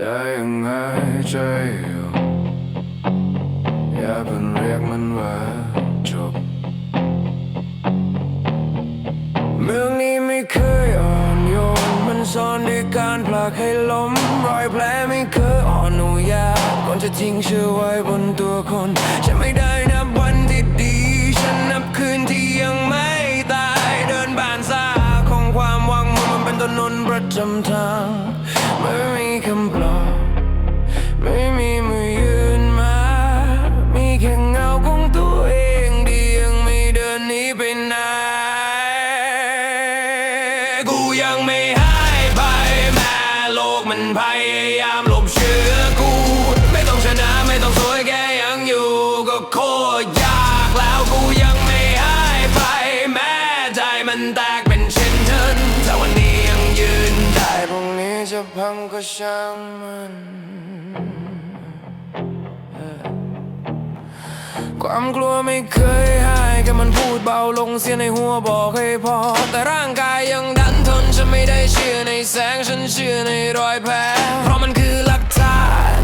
ได้ยังไงใจอยู่อย่าเพิ่งเรียกมันว่าจบเมืองนี้ไม่เคยอ่อนโยนมันซ่อนด้วยการผลักให้ล้มรอยแผลไม่เคยอ่อนอนุยาก่อนจะทิ้งเชื่อไว้บนตัวคน จำทางไม่มีคำปลอบไม่มีมือยืนมา มีแค่เงาของตัวเองที่ยังไม่เดินหนีไปไหนกูยังไม่หายไปแม้โลกมันพยายามหลบเชื้อกู ไม่ต้องชนะไม่ต้องสวยแค่ยังอยู่ก็โคตรยากแล้วกูยังไม่หายไปแม้ใจมันแตกเป็นเช่นเทินถ้าวันนี้ ยืนได้พรุ่งนี้จะพังก็ช่างมันความกลัวไม่เคยหายแค่มันพูดเบาลงเสียในหัวบอกให้พอ แต่ร่างกายยังดันทนฉันไม่ได้เชื่อในแสงฉันเชื่อในรอยแผลเพราะมันคือหลักฐาน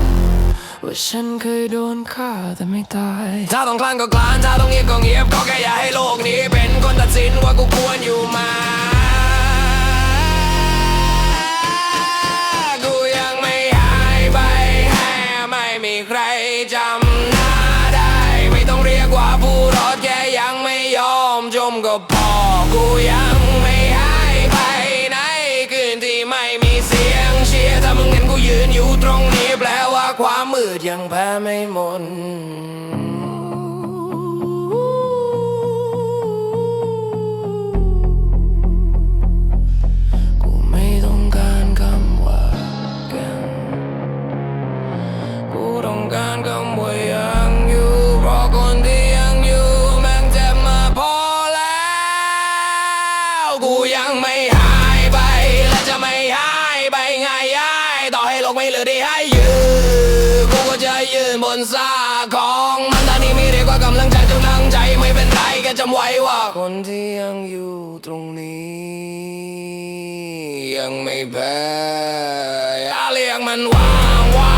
ว่าฉันเคยโดนฆ่าแต่ไม่ตาย ถ้าต้องคลานก็คลานถ้าต้องเงียบก็เงียบก็แค่อย่าให้ล กว่าผู้รอดแค่ยังไม่ยอมจมก็พอกูยังไม่หายไปไหนคืนที่ไม่มีเสียงเชียร์ถ้ามึงเห็นกูยืนอยู่ตรงนี้แปลว่าความมืดยังแพ้ไม่หมด กไม่เหลือที่ให้ยืนกูก็จะยืนบนซากของมันตอนนี้มีเรียกว่ากำลังใจกำลังใจไม่เป็นไรแค่จำไว้ว่า คนที่ยังอยู่ตรงนี้ ยังไม่แพ้อย่าเรียกมันว่า